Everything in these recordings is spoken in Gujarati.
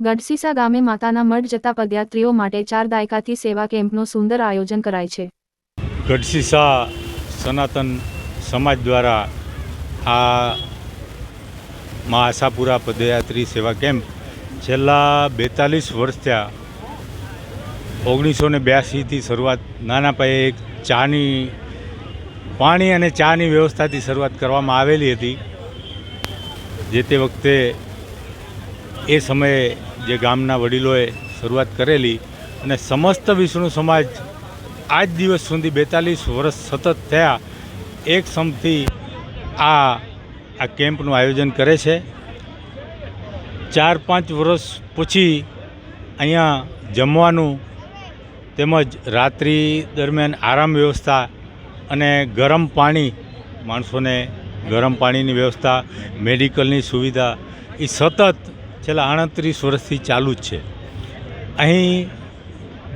ગઢસીસા ગામે માતાના મઢ જતા પદયાત્રીઓ માટે ચાર દાયકાથી સેવા કેમ્પનું સુંદર આયોજન કરાય છે. ગઢસીસા સનાતન સમાજ દ્વારા આ મા આશાપુરા પદયાત્રી સેવા કેમ્પ છેલ્લા બેતાલીસ વર્ષ થયા. ઓગણીસો ને બ્યાસીથી શરૂઆત નાના પાયે એક ચાની, પાણી અને ચાની વ્યવસ્થાથી શરૂઆત કરવામાં આવેલી હતી. જે તે વખતે એ સમયે જે ગામના વડીલોએ શરૂઆત કરેલી અને સમસ્ત વિષ્ણુ સમાજ આજ દિવસ સુધી બેતાલીસ વર્ષ સતત થયા, એક સમથી આ આ કેમ્પનું આયોજન કરે છે. ચાર પાંચ વર્ષ પછી અહીંયા જમવાનું તેમજ રાત્રિ દરમિયાન આરામ વ્યવસ્થા અને ગરમ પાણી, માણસોને ગરમ પાણીની વ્યવસ્થા, મેડિકલની સુવિધા એ સતત છેલ્લા આડત્રીસ વર્ષથી ચાલુ જ છે. અહીં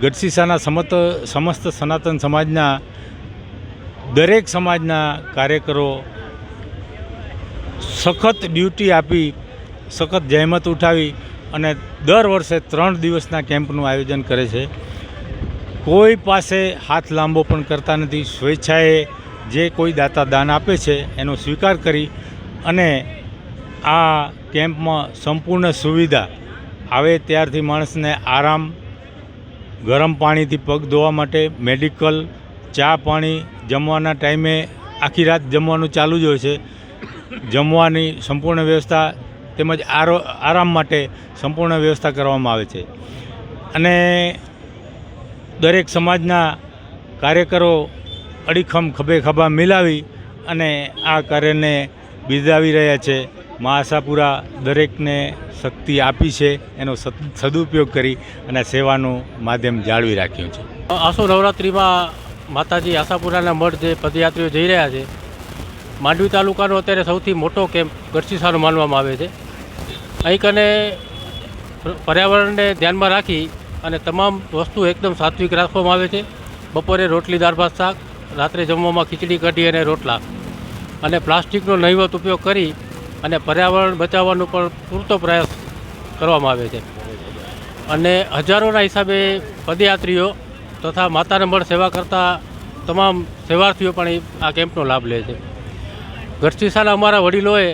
ગઢસીસાના સમત, સમસ્ત સનાતન સમાજના દરેક સમાજના કાર્યકરો સખત ડ્યુટી આપી, સખત જહેમત ઉઠાવી અને દર વર્ષે ત્રણ દિવસના કેમ્પનું આયોજન કરે છે. કોઈ પાસે હાથ લાંબો પણ કરતા નથી. સ્વેચ્છાએ જે કોઈ દાતા દાન આપે છે એનો સ્વીકાર કરી અને આ કેમ્પમાં સંપૂર્ણ સુવિધા આવે ત્યારથી માણસને આરામ, ગરમ પાણીથી પગ ધોવા માટે, મેડિકલ, ચા પાણી જમવાના ટાઈમે આખી રાત જમવાનું ચાલુ જ હોય છે. જમવાની સંપૂર્ણ વ્યવસ્થા તેમજ આરો, આરામ માટે સંપૂર્ણ વ્યવસ્થા કરવામાં આવે છે. અને દરેક સમાજના કાર્યકરો અડીખમ ખભે ખભા મિલાવી અને આ કાર્યને બિરદાવી રહ્યા છે. મા આશાપુરા દરેકને શક્તિ આપી છે, એનો સદુપયોગ કરી અને સેવાનું માધ્યમ જાળવી રાખ્યું છે. આસો નવરાત્રિમાં માતાજી આશાપુરાના મઠ જે પદયાત્રીઓ જઈ રહ્યા છે, માંડવી તાલુકાનો અત્યારે સૌથી મોટો કેમ્પ ગરસીસાનો માનવામાં આવે છે. અહીં કને પર્યાવરણને ધ્યાનમાં રાખી અને તમામ વસ્તુ એકદમ સાત્વિક રાખવામાં આવે છે. બપોરે રોટલી, દાળ, ભાત, શાક, રાત્રે જમવામાં ખીચડી, કઢી અને રોટલા. અને પ્લાસ્ટિકનો નહીવત ઉપયોગ કરી અને પર્યાવરણ બચાવવાનો પણ પૂરતો પ્રયાસ કરવામાં આવે છે. અને હજારોના હિસાબે પદયાત્રીઓ તથા માતાના મળ સેવા કરતા તમામ સેવાર્થીઓ પણ આ કેમ્પનો લાભ લે છે. ગઢસીસાના અમારા વડીલોએ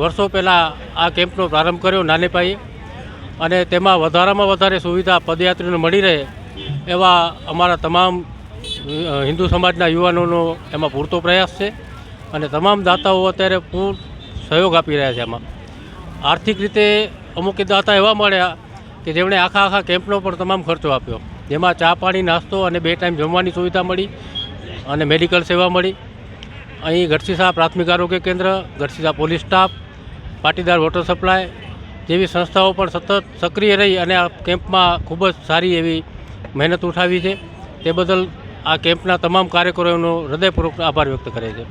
વર્ષો પહેલાં આ કેમ્પનો પ્રારંભ કર્યો નાને પાયે અને તેમાં વધારામાં વધારે સુવિધા પદયાત્રીઓને મળી રહે એવા અમારા તમામ હિન્દુ સમાજના યુવાનોનો એમાં પૂરતો પ્રયાસ છે. અને તમામ દાતાઓ અત્યારે પૂર સહયોગ આપી રહ્યા છે એમાં આર્થિક રીતે અમુક દાતા એવા મળ્યા કે જેમણે આખા આખા કેમ્પનો પણ તમામ ખર્ચો આપ્યો. જેમાં ચા પાણી, નાસ્તો અને બે ટાઈમ જમવાની સુવિધા મળી અને મેડિકલ સેવા મળી. અહીં ગઢસીસા પ્રાથમિક આરોગ્ય કેન્દ્ર Gadhsisa police staff, Patidar water supply જેવી સંસ્થાઓ પણ સતત સક્રિય રહી અને આ કેમ્પમાં ખૂબ જ સારી એવી મહેનત ઉઠાવી છે. તે બદલ આ કેમ્પના તમામ કાર્યકરોનો હૃદયપૂર્વક આભાર વ્યક્ત કરે છે.